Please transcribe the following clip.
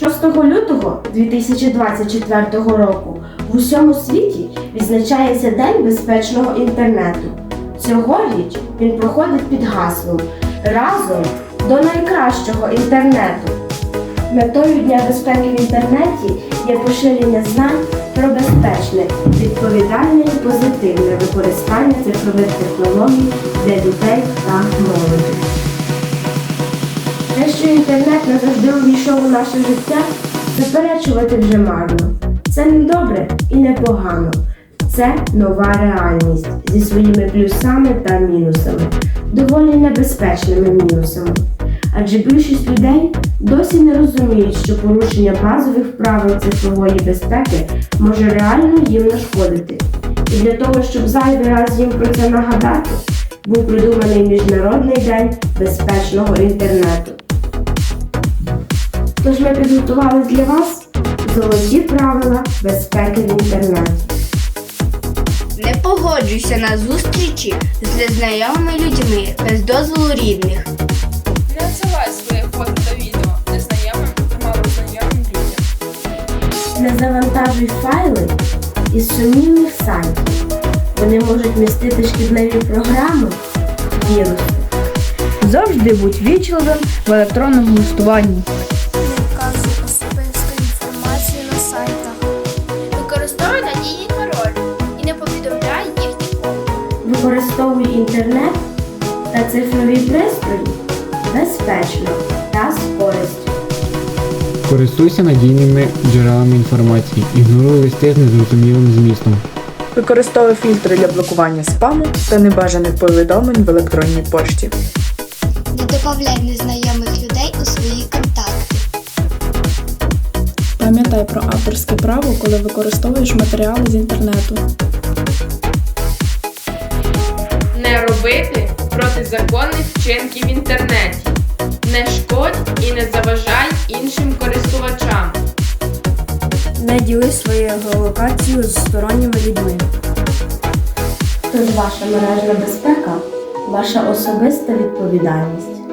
6 лютого 2024 року в усьому світі відзначається День безпечного інтернету. Цьогоріч він проходить під гаслом Разом до найкращого інтернету. Метою Дня безпеки в інтернеті є поширення знань про безпечне, відповідальне і позитивне використання цифрових технологій для дітей та молоді. Те, що інтернет назавжди увійшов у наше життя, заперечувати вже марно. Це не добре і не погано. Це нова реальність зі своїми плюсами та мінусами, доволі небезпечними мінусами. Адже більшість людей досі не розуміють, що порушення базових правил цифрової безпеки може реально їм нашкодити. І для того, щоб зайвий раз їм про це нагадати, був придуманий Міжнародний день безпечного інтернету. Тож ми підготували для вас золоті правила безпеки в інтернеті. Не погоджуйся на зустрічі з незнайомими людьми без дозволу рідних. Не надсилай своє фото та відео незнайомим та малознайомим людям. Не завантажуй файли із сумнівних сайтів. Вони можуть містити шкідливі програми, віруси. Завжди будь вічливим в електронному листуванні. Використовуй інтернет та цифрові пристрої безпечно та з користю. Користуйся надійними джерелами інформації, ігноруй листи з незрозумілим змістом. Використовуй фільтри для блокування спаму та небажаних повідомлень в електронній пошті. Не додавай незнайомих людей у свої контакти. Пам'ятай про авторське право, коли використовуєш матеріали з інтернету. Протизаконних вчинків в інтернеті. Не шкодь і не заважай іншим користувачам. Не діли свою геолокацію з сторонніми людьми. Тож ваша мережна безпека ваша особиста відповідальність.